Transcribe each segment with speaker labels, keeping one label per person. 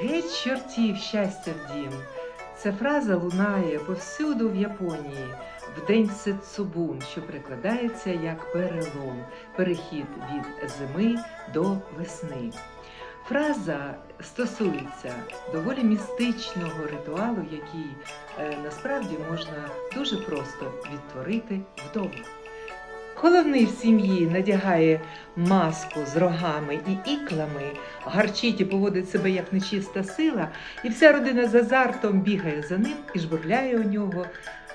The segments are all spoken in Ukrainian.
Speaker 1: Геть чортів щастя в дім. Ця фраза лунає повсюду в Японії в день Сетсубун, що перекладається як перелом, перехід від зими до весни. Фраза стосується доволі містичного ритуалу, який е, насправді можна дуже просто відтворити вдома. Головний в сім'ї надягає маску з рогами і іклами, гарчить і поводить себе як нечиста сила, і вся родина з азартом бігає за ним і жбурляє у нього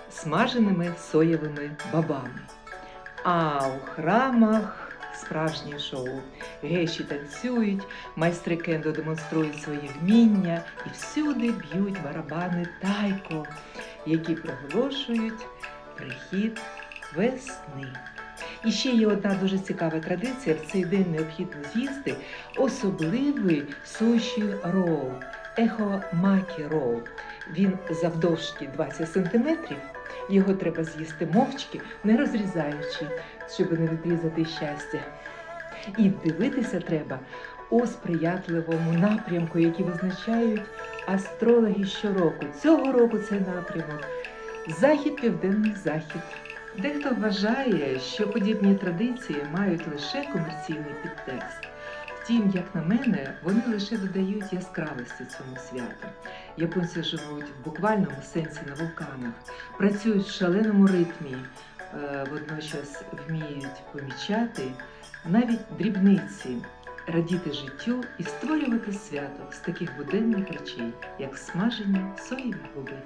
Speaker 1: смаженими соєвими бабами. А у храмах справжнє шоу. Геші танцюють, майстри кендо демонструють свої вміння і всюди б'ють барабани тайко, які приголошують прихід весни. І ще є одна дуже цікава традиція. В цей день необхідно з'їсти особливий суші рол, ехомакі рол. Він завдовжки 20 см. Його треба з'їсти мовчки, не розрізаючи, щоб не відрізати щастя. І дивитися треба у сприятливому напрямку, який визначають астрологи щороку. Цього року цей напрямок захід, південний захід. Дехто вважає, що подібні традиції мають лише комерційний підтекст. Втім, як на мене, вони лише додають яскравості цьому святу. Японці живуть в буквальному сенсі на вулканах, працюють в шаленому ритмі, е, водночас вміють помічати навіть дрібниці, радіти життю і створювати свято з таких буденних речей, як смажені соєві боби.